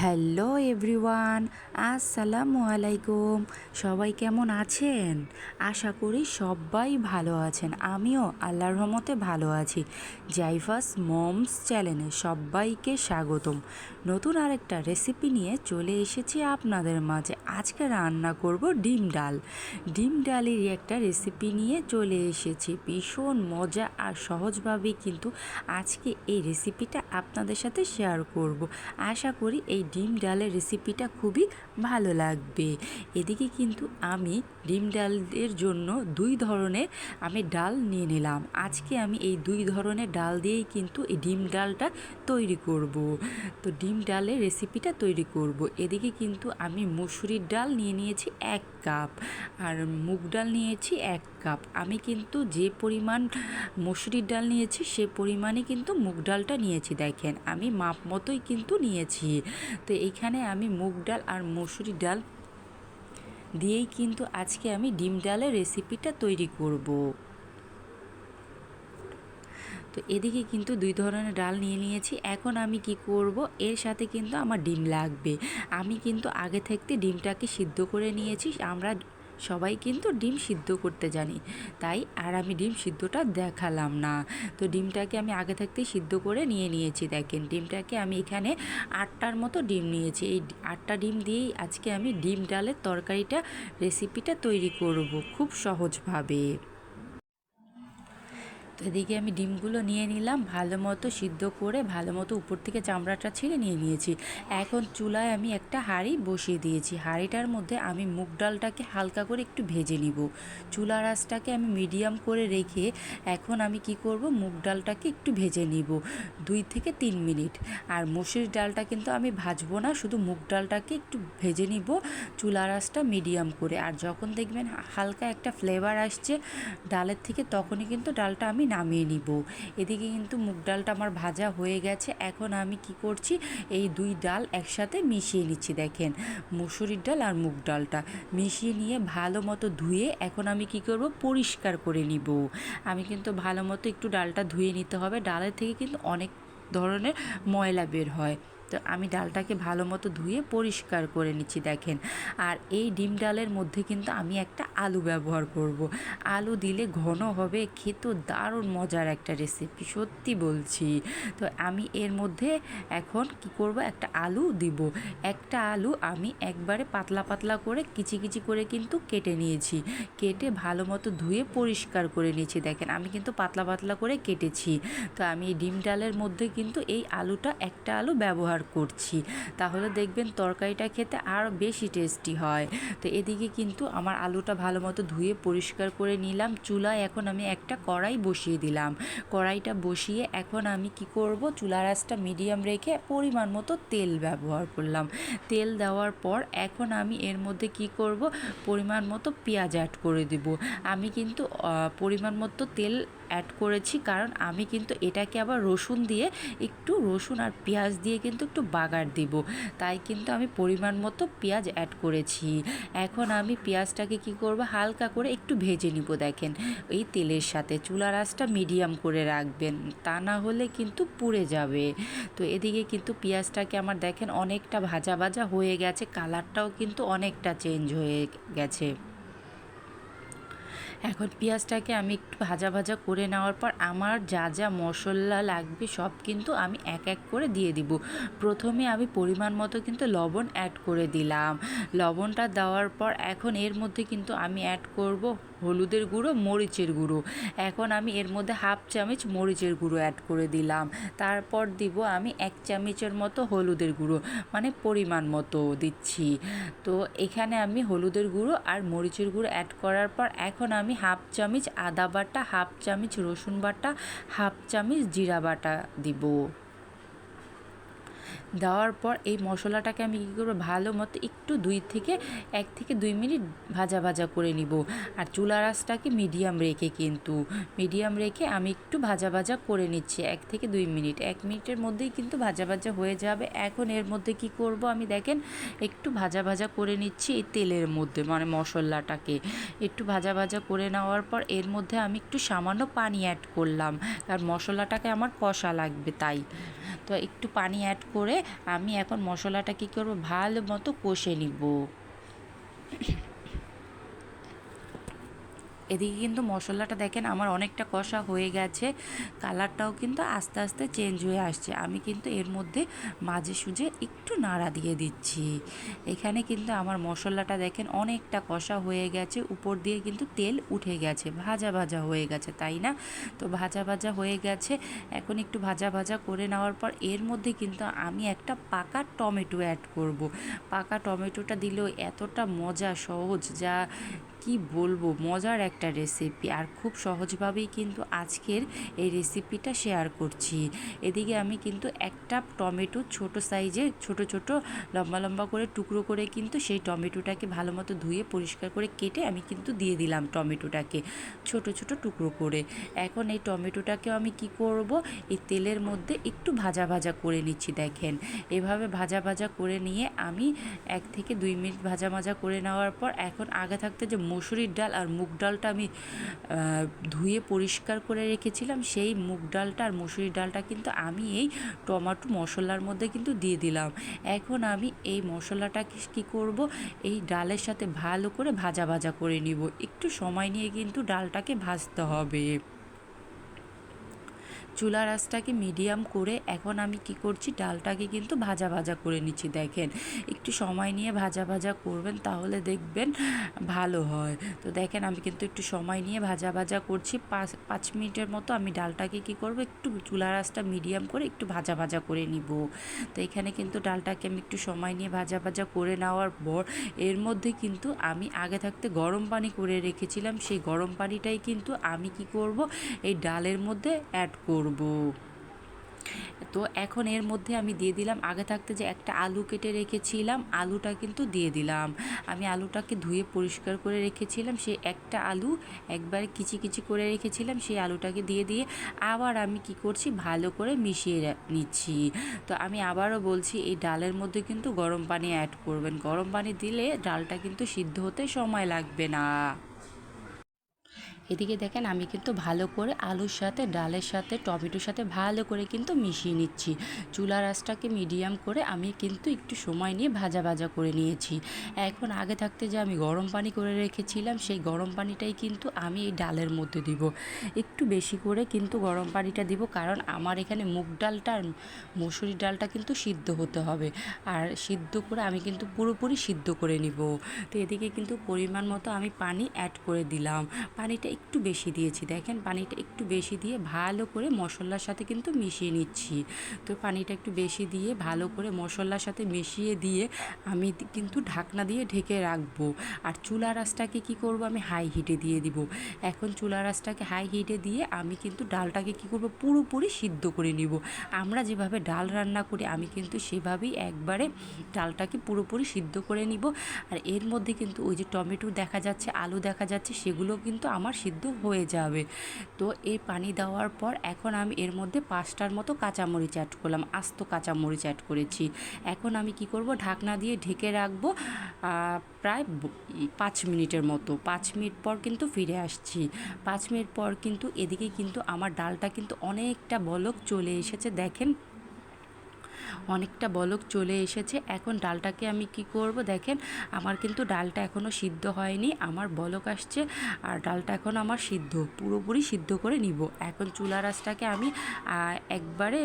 Hello everyone, আসসালামু আলাইকুম। সবাই কেমন আছেন? আশা করি সবাই ভালো আছেন। আমিও আল্লাহর রহমতে ভালো আছি। জাইফাস মমস চ্যানেলে সবাইকে স্বাগতম। নতুন আরেকটা রেসিপি নিয়ে চলে এসেছি আপনাদের মাঝে। আজকে রান্না করব ডিম ডাল। ডিম ডালেরই একটা রেসিপি নিয়ে চলে এসেছি। ভীষণ মজা আর সহজভাবেই কিন্তু আজকে এই রেসিপিটা আপনাদের সাথে শেয়ার করব। আশা করি এই ডিম ডালের রেসিপিটা খুবই ভালো লাগবে। এদিকে কিন্তু আমি ডিম ডালের জন্য দুই ধরনের আমি ডাল নিয়ে নিলাম। আজকে আমি এই দুই ধরনের ডাল দিয়েই কিন্তু এই ডিম ডালটা তৈরি করব। তো ডিম ডালের রেসিপিটা তৈরি করব। এদিকে কিন্তু আমি মুসুরির ডাল নিয়ে নিয়েছি এক কাপ। আর মুগ ডাল নিয়েছি এক কাপ। আমি কিন্তু যে পরিমাণ মসুরির ডাল নিয়েছি, সে পরিমাণে কিন্তু মুগ ডালটা নিয়েছি, দেখেন। আমি মাপ মতোই কিন্তু নিয়েছি। তো এইখানে আমি মুগ ডাল আর মসুরি ডাল দিয়েই কিন্তু আজকে আমি ডিম ডালের রেসিপিটা তৈরি করব। তো এদিকে কিন্তু দুই ধরনের ডাল নিয়ে নিয়েছি। এখন আমি কি করব? এর সাথে কিন্তু আমার ডিম লাগবে। আমি কিন্তু আগে থাকতে ডিমটাকে সিদ্ধ করে নিয়েছি। আমরা সবাই কিন্তু ডিম সিদ্ধ করতে জানি। তাই আর আমি ডিম সিদ্ধটা দেখালাম না। তো ডিমটাকে আমি আগে থাকতেই সিদ্ধ করে নিয়ে নিয়েছি। দেখেন, ডিমটাকে আমি এখানে আটটার মতো ডিম নিয়েছি। এই আটটা ডিম দিয়েই আজকে আমি ডিম ডালের তরকারিটা রেসিপিটা তৈরি করব খুব সহজভাবে। এদিকে আমি ডিমগুলো নিয়ে নিলাম, ভালো মতো সিদ্ধ করে, ভালো মতো উপর থেকে চামড়াটা ছিঁড়ে নিয়ে নিয়েছি। এখন চুলায় আমি একটা হাঁড়ি বসিয়ে দিয়েছি। হাঁড়িটার মধ্যে আমি মুগ ডালটাকে হালকা করে একটু ভেজে নিব। চুলা রাসটাকে আমি মিডিয়াম করে রেখে এখন আমি কি করব? মুগ ডালটাকে একটু ভেজে নিব, দুই থেকে তিন মিনিট। আর মসুর ডালটা কিন্তু আমি ভাজবো না, শুধু মুগ ডালটাকে একটু ভেজে নিব চুলা রাসটা মিডিয়াম করে। আর যখন দেখবেন হালকা একটা ফ্লেভার আসছে ডালের থেকে, তখনই কিন্তু ডালটা আমি নামিয়ে নিব। এদিকে কিন্তু মুগ ডালটা আমার ভাজা হয়ে গেছে। এখন আমি কি করছি, এই দুই ডাল একসাথে মিশিয়ে নিচ্ছি, দেখেন। মুসুরির ডাল আর মুগ ডালটা। মিশিয়ে নিয়ে ভালো মতো ধুয়ে এখন আমি কি করব, পরিষ্কার করে নিব। আমি কিন্তু ভালো মতো একটু ডালটা ধুয়ে নিতে হবে। ডালের থেকে কিন্তু অনেক ধরনের ময়লা বের হয়। তো আমি ডালটাকে ভালো মতো ধুয়ে পরিষ্কার করে নিচ্ছি, দেখেন। আর এই ডিম ডালের মধ্যে কিন্তু আমি একটা আলু ব্যবহার করব। আলু দিলে ঘন হবে খেতেও দারুণ মজার একটা রেসিপি সত্যি বলছি। তো আমি এর মধ্যে এখন কি করব, একটা আলু দিব। একটা আলু আমি একবারে পাতলা পাতলা করে কিচি কিচি করে কিন্তু কেটে নিয়েছি। কেটে ভালো মতো ধুয়ে পরিষ্কার করে নিয়েছি, দেখেন। আমি কিন্তু পাতলা পাতলা করে কেটেছি। তো আমি ডিম ডালের মধ্যে কিন্তু এই আলুটা একটা আলু ব্যবহার ব্যবহার করছি। তাহলে দেখবেন তরকারিটা খেতে আরও বেশি টেস্টি হয়। তো এদিকে কিন্তু আমার আলুটা ভালো মতো ধুয়ে পরিষ্কার করে নিলাম। চুলায় এখন আমি একটা কড়াই বসিয়ে দিলাম। কড়াইটা বসিয়ে এখন আমি কি করব? চুলা রাসটা মিডিয়াম রেখে পরিমাণ মতো তেল ব্যবহার করলাম। তেল দেওয়ার পর এখন আমি এর মধ্যে কি করব? পরিমাণ মতো পেঁয়াজ অ্যাড করে দেব। আমি কিন্তু পরিমাণ মতো তেল অ্যাড করেছি। কারণ আমি কিন্তু এটাকে আবার রসুন দিয়ে একটু রসুন আর পেঁয়াজ দিয়ে কিন্তু একটু বাগার দিব। তাই কিন্তু আমি পরিমাণ মতো পেঁয়াজ অ্যাড করেছি। এখন আমি পেঁয়াজটাকে কি করব? হালকা করে একটু ভেজে নিব দেখেন। এই তেলের সাথে চুলা রাসটা মিডিয়াম করে রাখবেন। তা না হলে কিন্তু পুড়ে যাবে। তো এদিকে কিন্তু পেঁয়াজটাকে আমার দেখেন অনেকটা ভাজা ভাজা হয়ে গেছে। কালারটাও কিন্তু অনেকটা চেঞ্জ হয়ে গেছে। এখন পেঁয়াজটাকে আমি একটু ভাজা ভাজা করে নেওয়ার পর আমার যা যা মশলা লাগবে সব কিন্তু আমি এক এক করে দিয়ে দিব। প্রথমে আমি পরিমাণ মতো কিন্তু লবণ অ্যাড করে দিলাম। লবণটা দেওয়ার পর এখন এর মধ্যে কিন্তু আমি অ্যাড করব হলুদের গুঁড়ো, মরিচের গুঁড়ো। এখন আমি এর মধ্যে হাফ চামচ মরিচের গুঁড়ো অ্যাড করে দিলাম। তারপর দিব আমি এক চামচের মতো হলুদের গুঁড়ো মানে পরিমাণ মতো দিচ্ছি। তো এখানে আমি হলুদের গুঁড়ো আর মরিচের গুঁড়ো অ্যাড করার পর এখন আমি হাফ চামচ আদা বাটা, হাফ চামচ রসুন বাটা, হাফ চামচ জিরা বাটা দিব। দেওয়ার পর এই মশলাটাকে আমি কী করব, ভালো মতো একটু দুই থেকে, এক থেকে দুই মিনিট ভাজা ভাজা করে নিব। আর চুলা রাসটাকে মিডিয়াম রেখে কিন্তু, মিডিয়াম রেখে আমি একটু ভাজা ভাজা করে নিচ্ছি, এক থেকে দুই মিনিট। এক মিনিটের মধ্যেই কিন্তু ভাজা ভাজা হয়ে যাবে। এখন এর মধ্যে কি করব আমি দেখেন, একটু ভাজা ভাজা করে নিচ্ছি এই তেলের মধ্যে মানে মশলাটাকে। একটু ভাজা ভাজা করে নেওয়ার পর এর মধ্যে আমি একটু সামান্য পানি অ্যাড করলাম। আর মশলাটাকে আমার কষা লাগবে তাই। তো একটু পানি অ্যাড করে করে আমি এখন মশলাটা কী করব? ভালো মতো কষে নিব। এদিকে কিন্তু মশলাটা দেখেন, আমার অনেকটা কষা হয়ে গেছে। কালারটাও কিন্তু আস্তে আস্তে চেঞ্জ হয়ে আসছে। আমি কিন্তু এর মধ্যে মাঝে সুঝে একটু নাড়া দিয়ে দিচ্ছি। এখানে কিন্তু আমার মশলাটা দেখেন অনেকটা কষা হয়ে গেছে। উপর দিয়ে কিন্তু তেল উঠে গেছে, ভাজা ভাজা হয়ে গেছে, তাই না? তো ভাজা ভাজা হয়ে গেছে। এখন একটু ভাজা ভাজা করে নেওয়ার পর এর মধ্যে কিন্তু আমি একটা পাকা টমেটো অ্যাড করব। পাকা টমেটোটা দিলেও এতটা মজা সহজ, যা কি বলব? মজার একটা রেসিপি আর খুব সহজভাবেই কিন্তু আজকের এই রেসিপিটা শেয়ার করছি। এদিকে আমি কিন্তু একটা টমেটো ছোট সাইজে ছোট ছোট লম্বা লম্বা করে টুকরো করে কিন্তু সেই টমেটোটাকে ভালো মতো ধুয়ে পরিষ্কার করে কেটে আমি কিন্তু দিয়ে দিলাম টমেটোটাকে ছোট ছোট টুকরো করে। এখন এই টমেটোটাকেও আমি কি করব? এই তেলের মধ্যে একটু ভাজা ভাজা করে নিচ্ছি, দেখেন। এভাবে ভাজা ভাজা করে নিয়ে আমি এক থেকে দুই মিনিট ভাজা ভাজা করে নেওয়ার পর এখন আগে থাকতে যে মসুরির ডাল আর মুগ ডালটা আমি ধুয়ে পরিষ্কার করে রেখেছিলাম, সেই মুগ ডালটা আর মুসুরির ডালটা কিন্তু আমি এই টমাটো মশলার মধ্যে কিন্তু দিয়ে দিলাম। এখন আমি এই মশলাটা কি করব? এই ডালের সাথে ভালো করে ভাজা ভাজা করে নিব। একটু সময় নিয়ে কিন্তু ডালটাকে ভাজতে হবে। চুলা রাসটাকে মিডিয়াম করে এখন আমি কি করছি, ডালটাকে কিন্তু ভাজা ভাজা করে নিচ্ছি। দেখেন, একটু সময় নিয়ে ভাজা ভাজা করবেন তাহলে দেখবেন ভালো হয়। তো দেখেন, আমি কিন্তু একটু সময় নিয়ে ভাজা ভাজা করছি। পাঁচ পাঁচ মিনিটের মতো আমি ডালটাকে কি করব, একটু চুলা রাসটা মিডিয়াম করে একটু ভাজা ভাজা করে নিব। তো এখানে কিন্তু ডালটাকে আমি একটু সময় নিয়ে ভাজা ভাজা করে নেওয়ার পর, এর মধ্যে কিন্তু আমি আগে থাকতে গরম পানি করে রেখেছিলাম। সেই গরম পানিটাই কিন্তু আমি কি করব, এই ডালের মধ্যে অ্যাড করব। করব। তো এখন এর মধ্যে আমি দিয়ে দিলাম, আগে থাকতে যে একটা আলু কেটে রেখেছিলাম, আলুটা কিন্তু দিয়ে দিলাম। আমি আলুটাকে ধুয়ে পরিষ্কার করে রেখেছিলাম সেই একটা আলু একবারে কিচি কিচি করে রেখেছিলাম, সেই আলুটাকে দিয়ে দিয়ে আবার আমি কি করছি, ভালো করে মিশিয়ে নিচ্ছি। তো আমি আবারও বলছি, এই ডালের মধ্যে কিন্তু গরম পানি অ্যাড করবেন। গরম পানি দিলে ডালটা কিন্তু সিদ্ধ হতে সময় লাগবে না। এদিকে দেখেন আমি কিন্তু ভালো করে আলুর সাথে, ডালের সাথে, টমেটোর সাথে ভালো করে কিন্তু মিশিয়ে নিচ্ছি। চুলা রাসটাকে মিডিয়াম করে আমি কিন্তু একটু সময় নিয়ে ভাজা ভাজা করে নিয়েছি। এখন আগে থাকতে যে আমি গরম পানি করে রেখেছিলাম, সেই গরম পানিটাই কিন্তু আমি এই ডালের মধ্যে দিব। একটু বেশি করে কিন্তু গরম পানিটা দিব, কারণ আমার এখানে মুগ ডালটা আর মসুরির ডালটা কিন্তু সিদ্ধ হতে হবে। আর সিদ্ধ করে আমি কিন্তু পুরোপুরি সিদ্ধ করে নিব। তো এদিকে কিন্তু পরিমাণ মতো আমি পানি অ্যাড করে দিলাম। পানিটা একটু বেশি দিয়েছি। দেখেন পানিটা একটু বেশি দিয়ে ভালো করে মশলার সাথে কিন্তু মিশিয়ে নিচ্ছি। তো পানিটা একটু বেশি দিয়ে ভালো করে মশলার সাথে মিশিয়ে দিয়ে আমি কিন্তু ঢাকনা দিয়ে ঢেকে রাখব। আর চুলা রাসটাকে কি করব আমি? হাই হিটে দিয়ে দিব। এখন চুলা রাসটাকে হাই হিটে দিয়ে আমি কিন্তু ডালটাকে কি করব? পুরোপুরি সিদ্ধ করে নিব। আমরা যেভাবে ডাল রান্না করি, আমি কিন্তু সেভাবেই একবারে ডালটাকে পুরোপুরি সিদ্ধ করে নিব। আর এর মধ্যে কিন্তু ওই যে টমেটো দেখা যাচ্ছে, আলু দেখা যাচ্ছে, সেগুলো কিন্তু আমার সিদ্ধ হয়ে যাবে। তো এই পানি দেওয়ার পর এখন আমি এর মধ্যে পাঁচটার মতো কাঁচামরিচ অ্যাড করলাম, আস্ত কাঁচামরিচ অ্যাড করেছি। এখন আমি কি করব, ঢাকনা দিয়ে ঢেকে রাখব প্রায় পাঁচ মিনিটের মতো। পাঁচ মিনিট পর কিন্তু ফিরে আসছি। পাঁচ মিনিট পর কিন্তু এদিকে কিন্তু আমার ডালটা কিন্তু অনেকটা বলক চলে এসেছে। দেখেন অনেকটা বলক চলে এসেছে। এখন ডালটাকে আমি কি করব দেখেন, আমার কিন্তু ডালটা এখনও সিদ্ধ হয়নি, আমার বলক আসছে আর ডালটা এখন আমার সিদ্ধ, পুরোপুরি সিদ্ধ করে নিব। এখন চুলা রাসটাকে আমি একবারে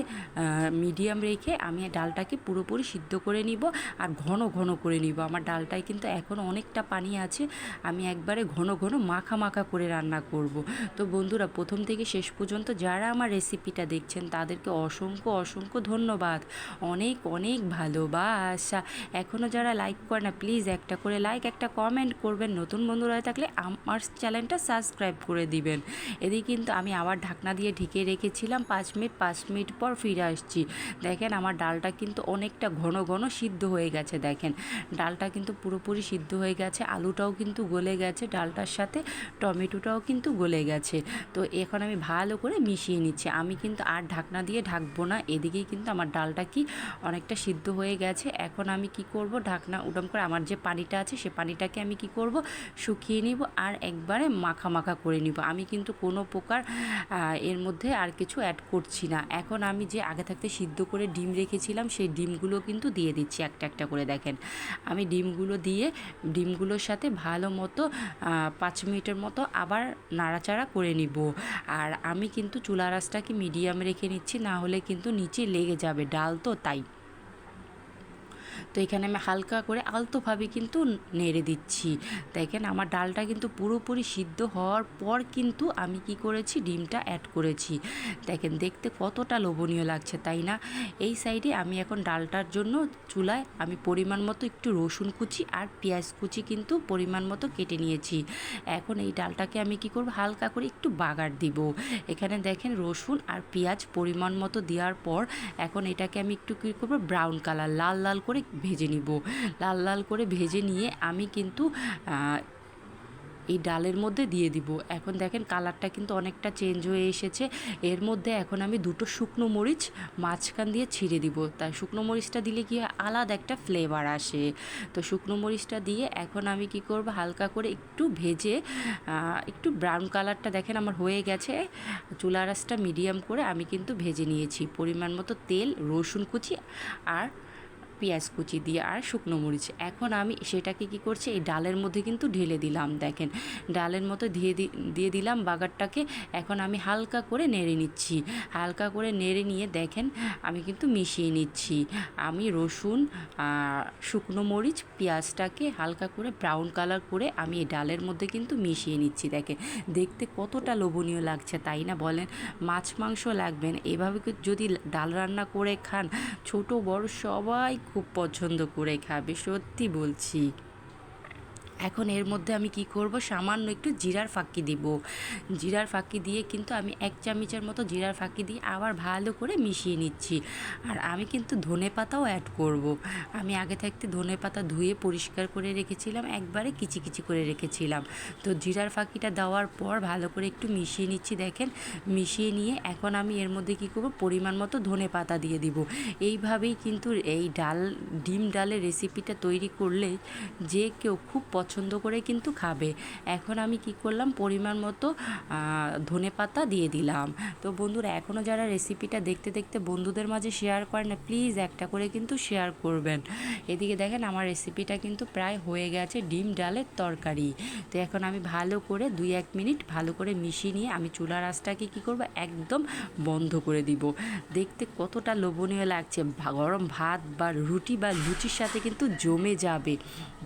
মিডিয়াম রেখে আমি ডালটাকে পুরোপুরি সিদ্ধ করে নিব আর ঘন ঘন করে নিব। আমার ডালটায় কিন্তু এখন অনেকটা পানি আছে, আমি একবারে ঘন ঘন মাখা মাখা করে রান্না করব। তো বন্ধুরা, প্রথম থেকে শেষ পর্যন্ত যারা আমার রেসিপিটা দেখছেন, তাদেরকে অসংখ্য অসংখ্য ধন্যবাদ। অনেক অনেক ভালোবাসা। এখনও যারা লাইক করে না প্লিজ একটা করে লাইক একটা কমেন্ট করবেন। নতুন বন্ধুরা থাকলে আমার চ্যানেলটা সাবস্ক্রাইব করে দিবেন। এদিকে কিন্তু আমি আবার ঢাকনা দিয়ে ঢেকে রেখেছিলাম। পাঁচ মিনিট পাঁচ মিনিট পর ফিরে আসছি। দেখেন আমার ডালটা কিন্তু অনেকটা ঘন ঘন সিদ্ধ হয়ে গেছে, দেখেন। ডালটা কিন্তু পুরোপুরি সিদ্ধ হয়ে গেছে। আলুটাও কিন্তু গলে গেছে। ডালটার সাথে টমেটোটাও কিন্তু গলে গেছে। তো এখন আমি ভালো করে মিশিয়ে নিচ্ছি। আমি কিন্তু আর ঢাকনা দিয়ে ঢাকবো না। এদিকেই কিন্তু আমার ডালটা কি, অনেকটা সিদ্ধ হয়ে গেছে। এখন আমি কি করব? ঢাকনা উডম করে আমার যে পানিটা আছে, সে পানিটাকে আমি কি করব? শুকিয়ে নিব আর একবারে মাখা মাখা করে নিব। আমি কিন্তু কোনো প্রকার এর মধ্যে আর কিছু অ্যাড করছি না। এখন আমি যে আগে থাকতে সিদ্ধ করে ডিম রেখেছিলাম, সেই ডিমগুলো কিন্তু দিয়ে দিচ্ছি একটা একটা করে, দেখেন। আমি ডিমগুলো দিয়ে, ডিমগুলোর সাথে ভালো মতো পাঁচ মিনিটের মতো আবার নাড়াচাড়া করে নিব। আর আমি কিন্তু চুলা রাসটাকে মিডিয়াম রেখে নিচ্ছি, না হলে কিন্তু নিচে লেগে যাবে, ডাল তো তাই তো এখানে আমি হালকা করে আলতোভাবে কিন্তু নেড়ে দিচ্ছি। দেখেন আমার ডালটা কিন্তু পুরোপুরি সিদ্ধ হওয়ার পর কিন্তু আমি কি করেছি? ডিমটা অ্যাড করেছি। দেখেন দেখতে কতটা লোভনীয় লাগছে, তাই না? এই সাইডে আমি এখন ডালটার জন্য চুলায় আমি পরিমাণ মতো একটু রসুন কুচি আর পেঁয়াজ কুচি কিন্তু পরিমাণ মতো কেটে নিয়েছি। এখন এই ডালটাকে আমি কি করব? হালকা করে একটু বাগার দিব। এখানে দেখেন রসুন আর পেঁয়াজ পরিমাণ মতো দেওয়ার পর এখন এটাকে আমি একটু কী করব? ব্রাউন কালার লাল লাল করে ভেজে নিব। লাল লাল করে ভেজে নিয়ে আমি কিন্তু এই ডালের মধ্যে দিয়ে দিব। এখন দেখেন কালারটা কিন্তু অনেকটা চেঞ্জ হয়ে এসেছে। এর মধ্যে এখন আমি দুটো শুকনো মরিচ মাঝখান দিয়ে ছিঁড়ে দিব। তাই শুকনো মরিচটা দিলে কি আলাদা একটা ফ্লেভার আসে। তো শুকনো মরিচটা দিয়ে এখন আমি কি করব? হালকা করে একটু ভেজে একটু ব্রাউন কালারটা দেখেন আমার হয়ে গেছে। চুলা রাসটা মিডিয়াম করে আমি কিন্তু ভেজে নিয়েছি। পরিমাণ মতো তেল, রসুন কুচি আর পেঁয়াজ কুচি দিয়ে আর শুকনো মরিচ। এখন আমি সেটাকে কি করছি, এই ডালের মধ্যে কিন্তু ঢেলে দিলাম, দেখেন। ডালের মতো দিয়ে দিয়ে দিলাম বাগারটাকে। এখন আমি হালকা করে নেড়ে নিচ্ছি। হালকা করে নেড়ে নিয়ে দেখেন, আমি কিন্তু মিশিয়ে নিচ্ছি। আমি রসুন শুকনো মরিচ, পেঁয়াজটাকে হালকা করে ব্রাউন কালার করে আমি এই ডালের মধ্যে কিন্তু মিশিয়ে নিচ্ছি, দেখেন। দেখতে কতটা লোভনীয় লাগছে, তাই না বলেন? মাছ মাংস লাগবেন এভাবে যদি ডাল রান্না করে খান, ছোট বড় সবাই খুব পছন্দ করে খাবে সত্যি বলছি। এখন এর মধ্যে আমি কি করব? সামান্য একটু জিরার ফাঁকি দিব। জিরার ফাঁকি দিয়ে কিন্তু আমি এক চামচের মতো জিরার ফাঁকি দিয়ে আবার ভালো করে মিশিয়ে নিচ্ছি। আর আমি কিন্তু ধনে পাতাও অ্যাড করব। আমি আগে থাকতে ধনে পাতা ধুয়ে পরিষ্কার করে রেখেছিলাম, একবারে কিচি কিচি করে রেখেছিলাম। তো জিরার ফাঁকিটা দেওয়ার পর ভালো করে একটু মিশিয়ে নিচ্ছি, দেখেন। মিশিয়ে নিয়ে এখন আমি এর মধ্যে কি করব? পরিমাণ মতো ধনে পাতা দিয়ে দিব। এইভাবেই কিন্তু এই ডাল, ডিম ডালের রেসিপিটা তৈরি করলে যে কেউ খুব পছন্দ করে কিন্তু খাবে। এখন আমি কি করলাম? পরিমাণ মতো ধনে পাতা দিয়ে দিলাম। তো বন্ধুরা এখনও যারা রেসিপিটা দেখতে দেখতে বন্ধুদের মাঝে শেয়ার করেন না প্লিজ একটা করে কিন্তু শেয়ার করবেন। এদিকে দেখেন, আমার রেসিপিটা কিন্তু প্রায় হয়ে গেছে ডিম ডালের তরকারি। তো এখন আমি ভালো করে দুই এক মিনিট ভালো করে মিশিয়ে নিয়ে আমি চুলার আঁচটাকে কী করব? একদম বন্ধ করে দিব। দেখতে কতটা লোভনীয় লাগছে। গরম ভাত বা রুটি বা লুচির সাথে কিন্তু জমে যাবে।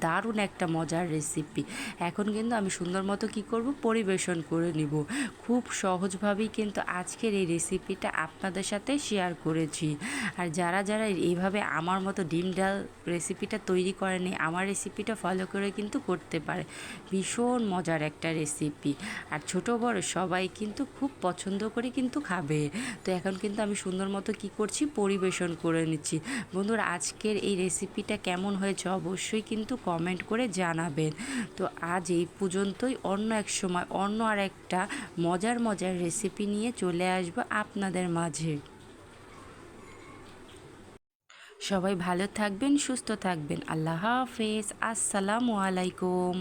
দারুণ একটা মজার রেসিপি এখন কিন্তু আমি সুন্দর মতো কী করব? পরিবেশন করে নিব। খুব সহজভাবেই কিন্তু আজকের এই রেসিপিটা আপনাদের সাথে শেয়ার করেছি। আর যারা যারা এইভাবে আমার মতো ডিম ডাল রেসিপিটা তৈরি করেনি, আমার রেসিপিটা ফলো করে কিন্তু করতে পারে। ভীষণ মজার একটা রেসিপি আর ছোট, বড় সবাই কিন্তু খুব পছন্দ করে কিন্তু খাবে। তো এখন কিন্তু আমি সুন্দর মতো কী করছি? পরিবেশন করে নিচ্ছি। বন্ধুরা, আজকের এই রেসিপিটা কেমন হয়েছে অবশ্যই কিন্তু কমেন্ট করে জানাবেন তো আজ এই পর্যন্তই। অন্য এক সময়, অন্য আর একটা মজার মজার রেসিপি নিয়ে চলে আসব আপনাদের মাঝে। সবাই ভালো থাকবেন, সুস্থ থাকবেন। আল্লাহ হাফেজ। আসসালামু আলাইকুম।